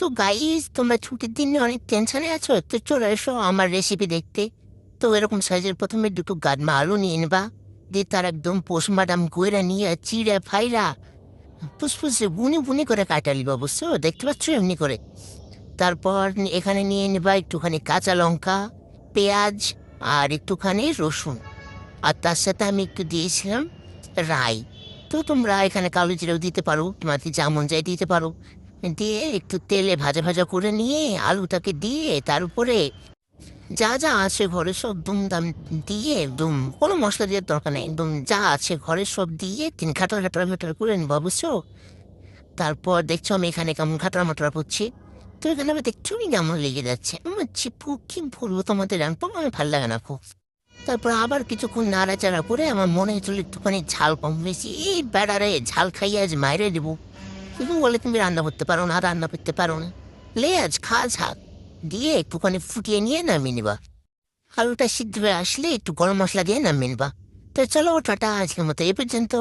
তো গাইস তোমরা ছুটির দিনে অনেক টেনশনে আছো? তো চলে এসো আমার রেসিপি দেখতে। তো এরকম সাইজের প্রথমে দুটো গাদমা আলু নিয়ে নেবা। দিয়ে তার একদম পোস্টমার্টাম কইরা নিয়ে চিড়ে ফাইরা ফুসফুসে বুনি বুনি করে কাটা নিবা, বুঝছ? দেখতে পাচ্ছ এমনি করে। তারপর এখানে নিয়ে নেবা একটুখানি কাঁচা লঙ্কা, পেঁয়াজ আর একটুখানি রসুন। আর তার সাথে আমি একটু দিয়েছিলাম রাই। তো তোমরা এখানে কালো জিরাও দিতে পারো তোমাকে যেমন যাই দিতে পারো। দিয়ে একটু তেলে ভাজা ভাজা করে নিয়ে আলুটাকে দিয়ে তার উপরে যা যা আছে ঘরে সব দুমদাম দিয়ে, দুম, কোনো মশলা দেওয়ার দরকার নেই একদম যা আছে ঘরে সব দিয়ে তিন খাটা খাটা খাটা করে নিবো, বুঝছ? তারপর দেখছ আমি এখানে কেমন খাটার মাটার পড়ছি তো এখানে আমি দেখছ আমি কেমন লেগে যাচ্ছে? চিপু কি বলব তোমাদের? রান্না আমার ভালো লাগে না খুব। তারপর আবার কিছুক্ষণ নাড়াচাড়া করে আমার মনে হচ্ছিল একটুখানি ঝাল কম বেশি। এই বেড়ারে ঝাল খাইয়ে আজ মাইরে দেবো। তুমি বলে তুমি রান্না করতে পারো না রান্না করতে পারো না লে আজ খা ঝাঁক দিয়ে একটুখানি ফুটিয়ে নিয়ে নামিয়ে নিবা আলুটা সিদ্ধ হয়ে আসলে একটু গরম মশলা দিয়ে নামিয়ে নিবা তো চলো টাটা আজকের মতো এ পর্যন্ত